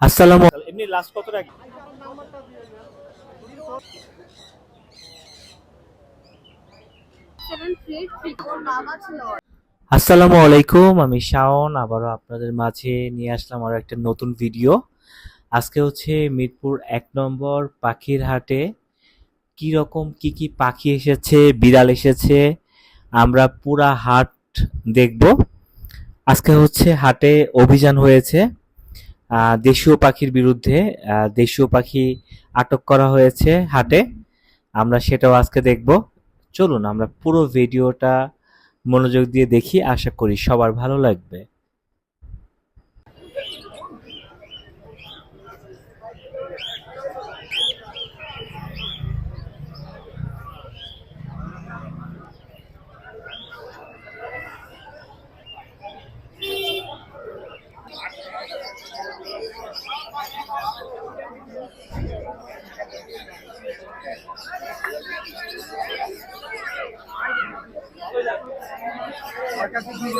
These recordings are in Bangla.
আসসালামু এমনি লাস্ট কত ছিল আসসালামু আলাইকুম আমি শাওন আবারও আপনাদের মাঝে নিয়ে আসলাম আরও একটা নতুন ভিডিও আজকে হচ্ছে মিরপুর এক নম্বর পাখির হাটে কি রকম কি কি পাখি এসেছে বিড়াল এসেছে আমরা পুরা হাট দেখব। আজকে হচ্ছে হাটে অভিযান হয়েছে। দেশীয় পাখির বিরুদ্ধে দেশীয় পাখি আটক করা হয়েছে হাটে। আমরা সেটাও আজকে দেখব। চলুন, আমরা পুরো ভিডিওটা মনোযোগ দিয়ে দেখি। আশা করি সবার ভালো লাগবে।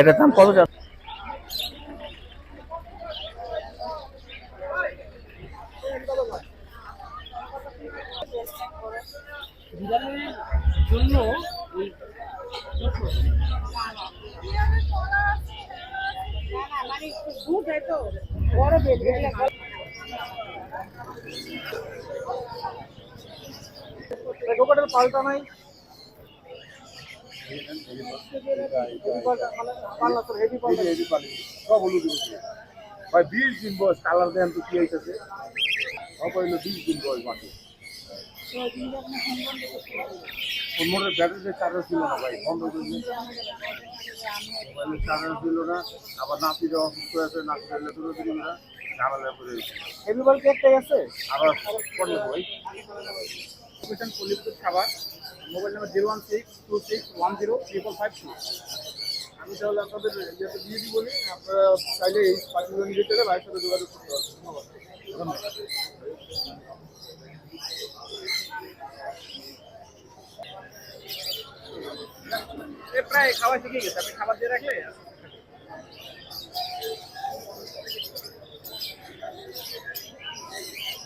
এটার দাম কত যাচ্ছে? পাল্টা নাই সব হলুদ হলুদ। ভাই, বিশ দিন বয়স, কালার দেন তো কি হইতেছে। সব বিশ দিন বয়স ওর মোটর ব্যাটারিতে চার্জার ছিল না ভাই বন্ধ করে দিন। মোবাইলে চার্জার ছিল না আবার নাতিরা অসুস্থ আছে নাতিরা লেতুরে দিল না ঝামেলা করে হেভি বল একটাই আছে? আবার করলে ভাই। লোকেশন পল্লীপুর খাবার mobile number zero one six two six one zero triple five two. আমি তাহলে আপনাদের ইয়েতে দিয়ে দিই বলি আপনারা চাইলে এই পাঁচজন নিতে গেলে ভাইয়ের সাথে যোগাযোগ করতে পারবেন। ধন্যবাদ ধন্যবাদ এ প্রায় খাওয়া শিখে গেছে। আপনি খাবার দিয়ে রাখলে?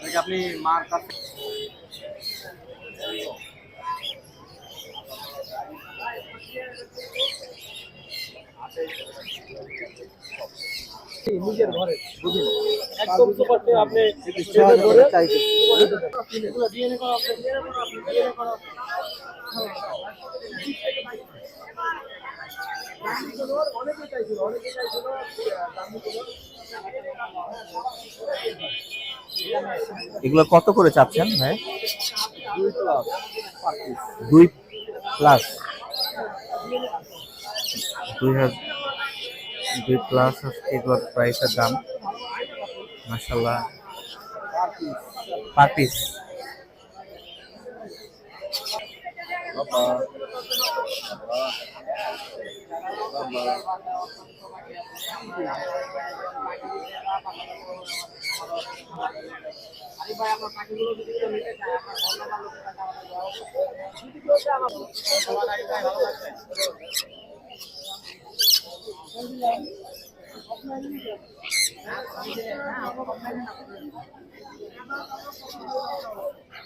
নাকি আপনি মার কাছে নিজের ঘরে। বুঝলেন একদম সুপারতে আপনি ধরে এগুলো ডিএনএ করা আপনি ডিএনএ করা অনেকে চাইছিল অনেকে চাইছিল এগুলো কত করে চাচ্ছেন ভাই? দুই প্লাস দুই হাজার দুই প্লাস এগুলোর প্রাইসের দাম মাসাল্লাহ পার পিস Baba. Baba. আরে ভাই আমার পাখিগুলো যদি কেউ নিতে চায় আমার ভালো ভালো টাকা আমাদের দেওয়া যদি কেউ চায় আমার সবার আগে ভাই ভালো লাগছে না না না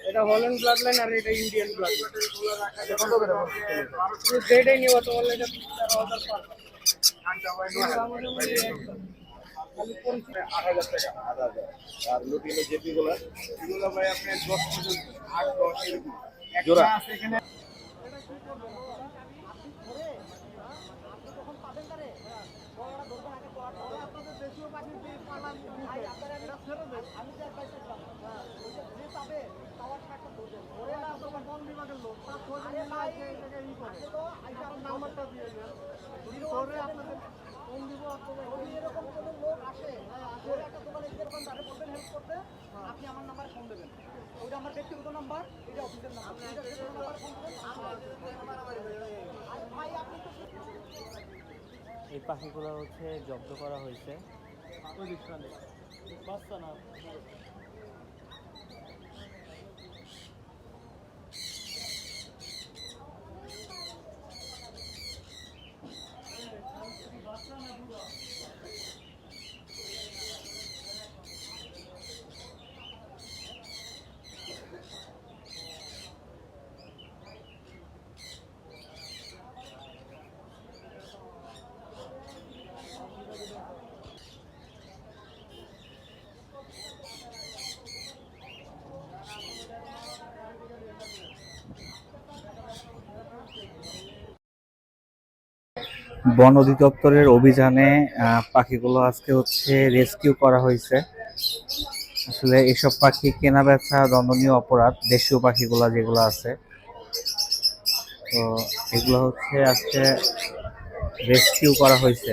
এটা হল্যান্ড ব্লাড লাইন আর এটা ইন্ডিয়ান ব্লাড জোড়া আমার নাম্বারে ফোন দেবেন ওইটা আমার ব্যক্তিগত নাম্বার এটা অফিসের নাম্বার এটা ব্যক্তিগত নাম্বারে ফোন দেবেন আর ভাই আপনি তো এই পাখিগুলো হচ্ছে জব্দ করা হয়েছে। বন অধিদপ্তরের অভিযানে পাখিগুলো আজকে হচ্ছে রেস্কিউ করা হয়েছে। আসলে এসব পাখি কেনা বেচা দণ্ডনীয় অপরাধ, দেশীয় পাখিগুলো যেগুলো আছে। তো এগুলো হচ্ছে আজকে রেস্কিউ করা হয়েছে।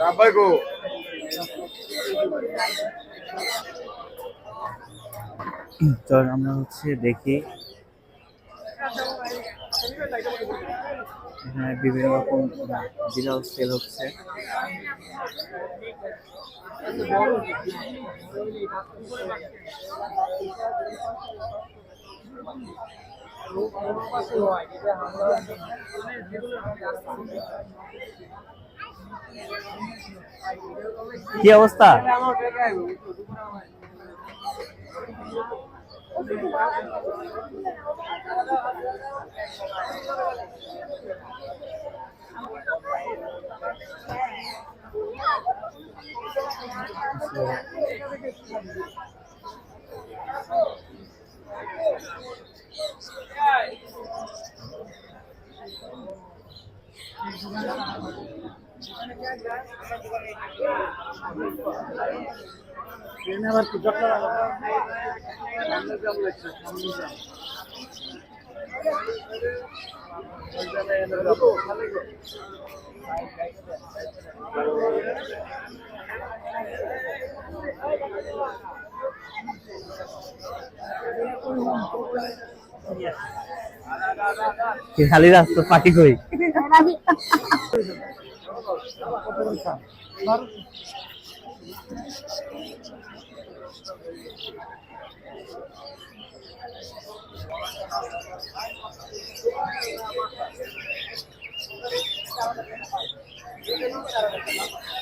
রাব্বাই তো আমরা হচ্ছে দেখি। এখানে বিভিন্ন রকম বিড়াল সেল হচ্ছে। ট্রেনে আবার কি যত্ন সামনে জাম খালি রাস্তা পাখি কই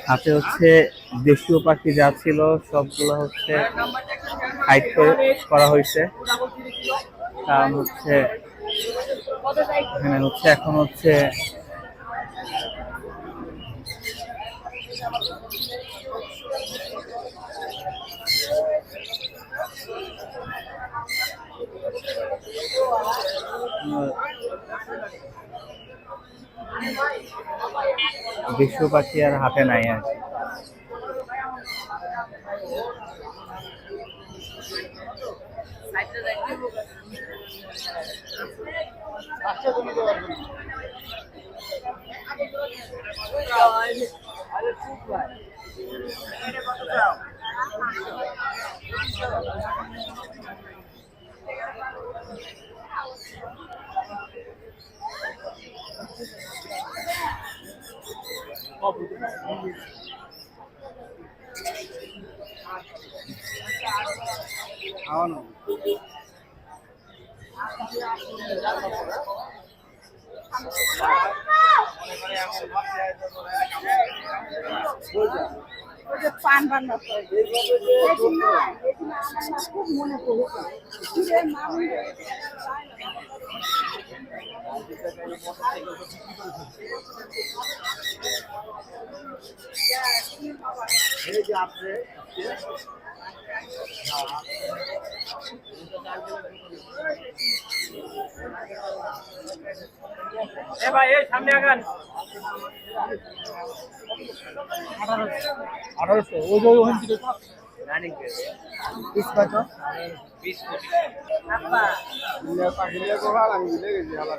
হাতে হচ্ছে দেশীয় পাখি যা ছিল, সবগুলো হচ্ছে হাইট করা হয়েছে। কারণ হচ্ছে হচ্ছে, এখন হচ্ছে বিশ্ব পাখি আর হাতে নাই আর কি। পান পান খুব মনে পড়েছে আঠারোশো। ওই যে ওখান থেকে। পিস কত পাখিলে গোহাল আমি ভুলে গেছি আবার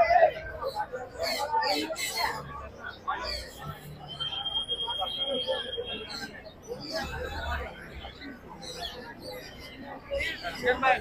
অসীমা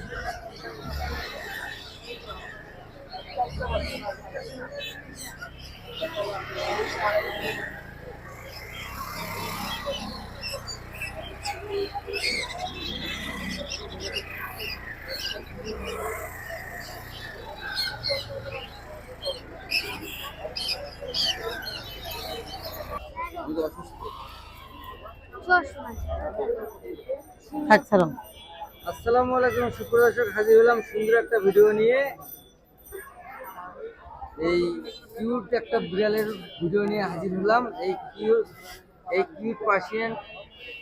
সকালের থাক ছাড়ো আসসালামু আলাইকুম সুপ্রিয় দর্শক হাজির হলাম সুন্দর একটা ভিডিও নিয়ে। এই কিউট একটা বিড়ালের ভিডিও নিয়ে হাজির হলাম। এই কিউট এই কিউট পার্সিয়ান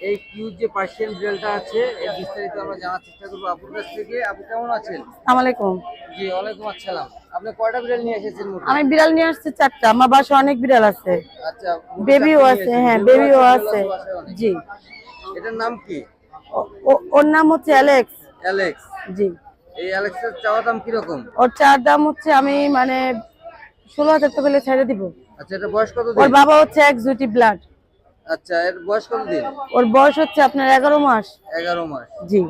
এই কিউট যে পার্সিয়ান বিড়ালটা আছে এর বিস্তারিত আমরা জানার চেষ্টা করব আপুর কাছ থেকে। আপু কেমন আছেন? আসসালামাইকুম জি ওয়ালাইকুম আসসালাম। আপনি কয়টা বিড়াল নিয়ে এসেছেন আমি বিড়াল নিয়ে আসছি চারটা। আমার বাসায় অনেক বিড়াল আছে। আচ্ছা বেবিও আছে হ্যাঁ বেবিও আছে জি। এটার নাম কি? ওর নাম হচ্ছে অ্যালেক্স। অ্যালেক্স জি। এই অ্যালেক্সের চাওয়া দাম কীরকম? ওর চার দাম হচ্ছে আমি মানে ষোলো হাজার টাকা হলে ছেড়ে দিব। আচ্ছা এটা বয়স কত ওর বাবা হচ্ছে এক জুটি ব্লাড। আচ্ছা এর বয়স কত দিন ওর বয়স হচ্ছে আপনার এগারো মাস। এগারো মাস। জি।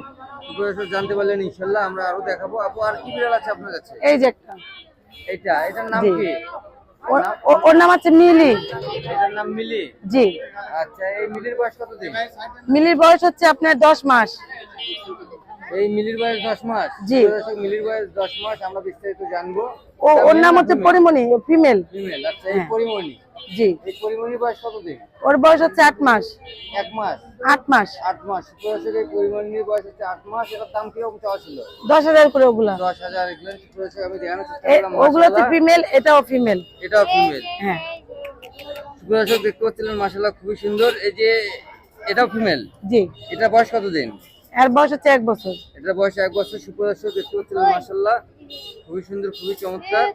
জানতে পারলেন ইনশাল্লাহ আমরা আরও দেখাবো। আপু আর কি বিড়াল আছে আপনার কাছে? এই যে একটা। এটা এটার নাম কি? ওর- নাম হচ্ছে মিলি। এটার নাম মিলি? জি। আচ্ছা এই মিলির বয়স কত দিন মিলির বয়স হচ্ছে আপনার দশ মাস। এই মিলির বয়স দশ মাস। জি। দর্শক, মিলির বয়স দশ মাস আমরা বিস্তারিত জানব। ও ওর নাম হচ্ছে পরিমণি ফিমেল ফিমেল আচ্ছা এই হ্যাঁ। পরিমণি। জি। এই পরিমণির বয়স কত দিন ওর বয়স হচ্ছে আট মাস। এক মাস। আট মাস। আট মাস। দর্শক, এই পরিমণির বয়স হচ্ছে আট মাস। এটার দাম কীরকম চাওয়া ছিল? দশ হাজার করে ওগুলা। দশ হাজার এগুলো। সুপ্রিয় দর্শক, আমি দেখানোর চেষ্টা করলাম ওগুলো হচ্ছে ফিমেল এটাও ফিমেল এটাও ফিমেল হ্যাঁ। দর্শক দেখতে পাচ্ছিলেন মাসাল্লাহ খুবই সুন্দর। এই যে এটাও ফিমেল জি। এটা বয়স কত দিন এর বয়স হচ্ছে এক বছর। এটার বয়স এক বছর সুপ্রদর্শক দেখতে পাচ্ছিলেন মাসাল্লাহ খুবই সুন্দর খুবই চমৎকার।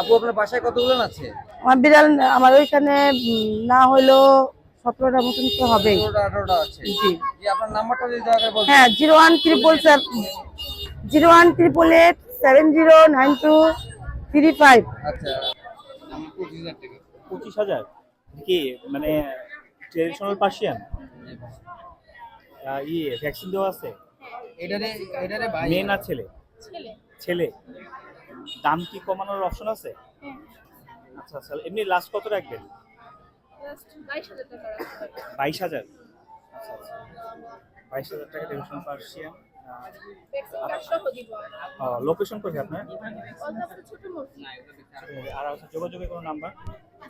আপু আপনার বাসায় কতগুলো আছে? আমার বিড়াল আমার ওইখানে না হইলেও সতেরোটা মতন তো জি। আপনার নাম্বারটা যদি দয়া করে বলতেন। হ্যাঁ zero one triple zero one triple eight seven zero nine two three five. আচ্ছা পঁচিশ হাজার টাকা। পঁচিশ হাজার? কি মানে ট্রেডিশনাল পার্সিয়ান ইয়ে ভ্যাকসিন দেওয়া আছে? এটারে এটারে ভাই মেয়ে না ছেলে? ছেলে। দাম কি কমানোর অপশন আছে? আচ্ছা আচ্ছা এমনি লাস্ট কত রাখবেন? বাইশ হাজার। বাইশ হাজার? আচ্ছা আচ্ছা। বাইশ হাজার টাকা ট্রেডিশনাল পার্সিয়ান ভ্যাকসিন কার্ডসহ দিব লোকেশন কোথায় আপনার? অল্প আর হচ্ছে যোগাযোগের কোনো number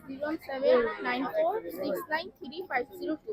zero seven nine four six nine three five zero two.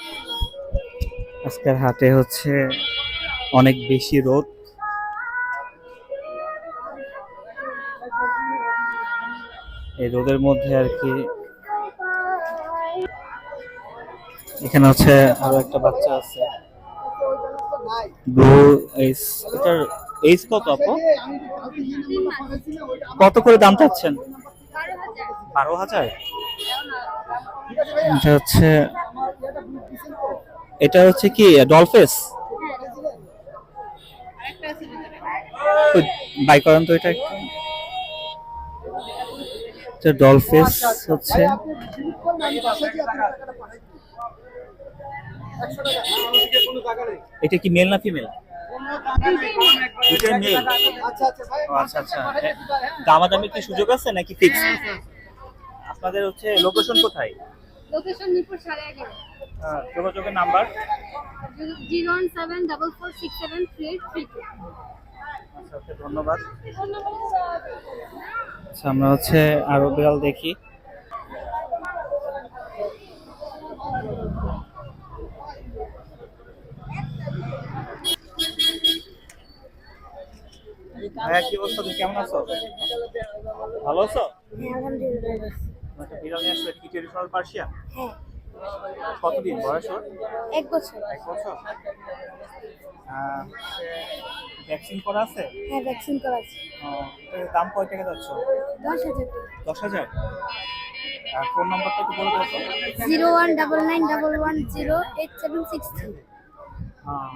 আজকের হাটে হচ্ছে অনেক বেশি রোদ। এই রোদের মধ্যে আর কি এখানে হচ্ছে আরও একটা বাচ্চা আছে। এটার কত কত করে দাম চাচ্ছেন? বারো হাজার? এটা হচ্ছে এটা হচ্ছে কি ডলফেস বাই করেন তো এটা একটু। ডলফেস হচ্ছে এটা কি মেল না ফিমেল দুটোই মেল আচ্ছা আচ্ছা। ভাই দামাদামি কি সুযোগ আছে নাকি ফিক্স আপনাদের হচ্ছে লোকেশন কোথায়? লোকেশন মিরপুর সাড়ে এগারো। যোগাযোগের number? Zero one seven double four six seven three eight three আচ্ছা ধন্যবাদ। আচ্ছা আমরা হচ্ছে আরও বিড়াল দেখি। ভাইয়া কি অবস্থা? তুমি কেমন আছো? ভালো আছো? বিড়াল নিয়ে আসলে কি ট্রেডিশনাল পার্সিয়ান? কতদিন বয়স ওর? এক বছর। এক বছর? ভ্যাকসিন করা আছে? হ্যাঁ ভ্যাকসিন করা আছে। দাম কয় টাকা যাচ্ছ? দশ হাজার দশ হাজার? আর ফোন নাম্বারটা একটু বলে দাও zero one double nine double one zero eight seven six three. হ্যাঁ।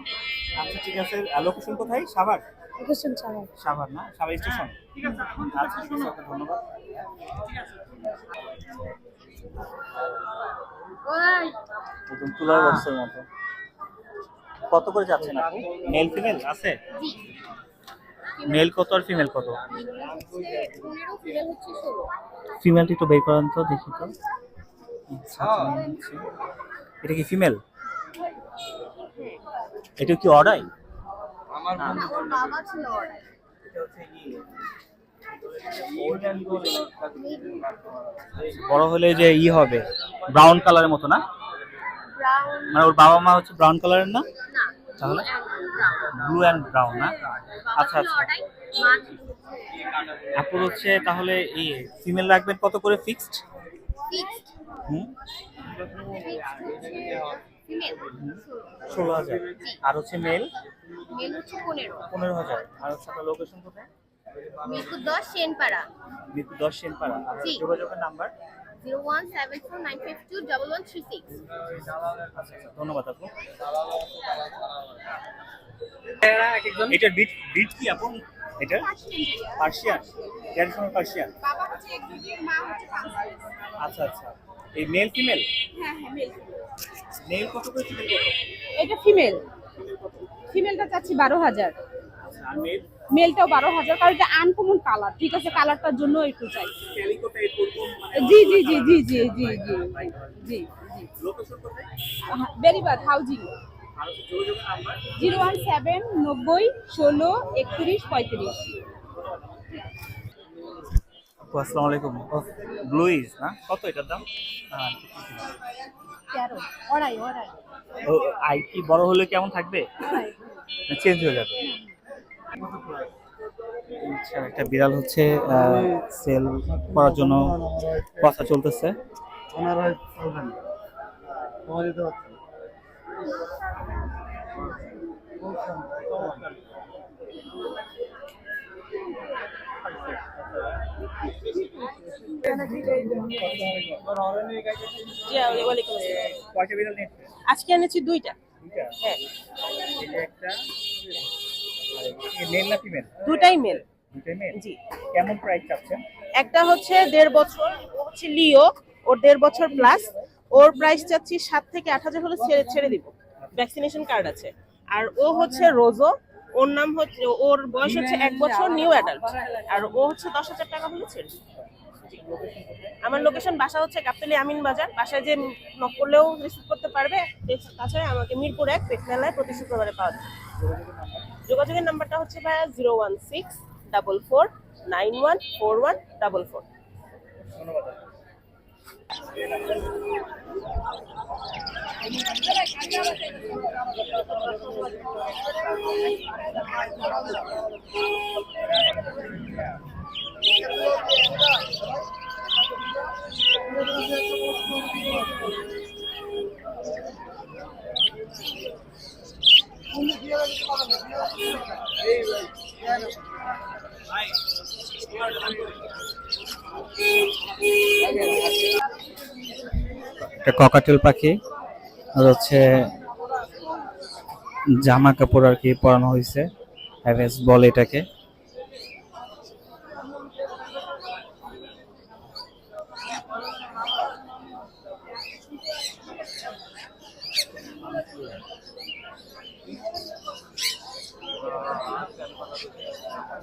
আচ্ছা ঠিক আছে। লোকেশন কোথায়? সাভার? লোকেশন ছাড়া সাভার না? সাভার স্টেশন? আচ্ছা ঠিক আছে ধন্যবাদ। একদম তুলার বক্সের মতো। কত করে যাচ্ছেন আপু? মেল ফিমেল আছে? মেল কত আর ফিমেল কত? ফিমেল ফিমেলটি একটু বের করেন তো দেখি তো। এটা কি ফিমেল এটা কি অর্ডাই আমার বাবা ছিল ওর বড় হলে যে ই হবে ব্রাউন কালারের মতো না? মানে ওর বাবা মা হচ্ছে ব্রাউন কালারের না? তাহলে? ব্লু অ্যান্ড ব্রাউন না? আচ্ছা আচ্ছা। আপুর হচ্ছে তাহলে এই ফিমেল রাখবেন কত করে ফিক্সড ফিক্সড হুম? ষোলো হাজার। আর হচ্ছে মেল পনেরো। পনেরো হাজার। আর হচ্ছে আপনার লোকেশন কোথায়? মিরপুর দশ সেনপাড়া মিরপুর দশ সেনপাড়া জি। যোগাযোগের number? Zero one seven four nine five two double one three six. ধন্যবাদ আপু। এটার বিট বিট কি আপু? এটা পার্সিয়ান। Traditional Persian? বাবা হচ্ছে একজনের মা হচ্ছে পাঁচ আচ্ছা আচ্ছা। এই মেল ফিমেল হ্যাঁ হ্যাঁ মেল মেল কত করে ফিমেল এটা ফিমেল ফিমেলটা চাচ্ছি বারো হাজার। মেলটাও বারো হাজার কারণ এটা আনকমন কালার ঠিক আছে? কালারটার জন্য একটু চাই। মানে জি জি জি জি জি জি জি জি বেরিবাদ হাউজিং যোগাযোগের নাম্বার? জিরো ওয়ান সেভেন নব্বই ষোলো একত্রিশ পঁয়ত্রিশ। আসসালামু আলাইকুম। ব্লুইজ না? কত এটার দাম? হ্যাঁ তেরো অড়াই অড়াই ও আই কি বড় হলে কেমন থাকবে? চেঞ্জ হয়ে যাবে। আচ্ছা, একটা বিড়াল হচ্ছে সেল করার জন্য কথা চলতেছে। ওনারা আজকে এনেছি দুইটা। হ্যাঁ। মেল না ফিমেল দুটাই মেল জি। কেমন প্রাইস চাচ্ছেন? একটা হচ্ছে দেড় বছর ও হচ্ছে লিও ওর দেড় বছর প্লাস ওর প্রাইস চাচ্ছি সাত থেকে আট হাজার হলে ছেড়ে ছেড়ে দিব। ভ্যাকসিনেশন কার্ড আছে। আর ও হচ্ছে রোজো ওর নাম হচ্ছে ওর বয়স হচ্ছে এক বছর নিউ অ্যাডাল্ট আর ও হচ্ছে দশ হাজার টাকা হলে ছেড়ে আমার লোকেশন বাসা হচ্ছে কাপ্তালি আমিন বাজার। বাসায় যে নক করলেও রিসিভ করতে পারবে। তাছাড়া আমাকে মিরপুর এক পেটমেলায় প্রতি শুক্রবারে পাওয়া যায়। যোগাযোগের নাম্বারটা হচ্ছে ভাইয়া zero one six double four nine one four one double four. Cockatiel পাখি আর হচ্ছে জামা কাপড় আর কি পরানো হয়েছে হ্যাভেন্স বলে এটাকে।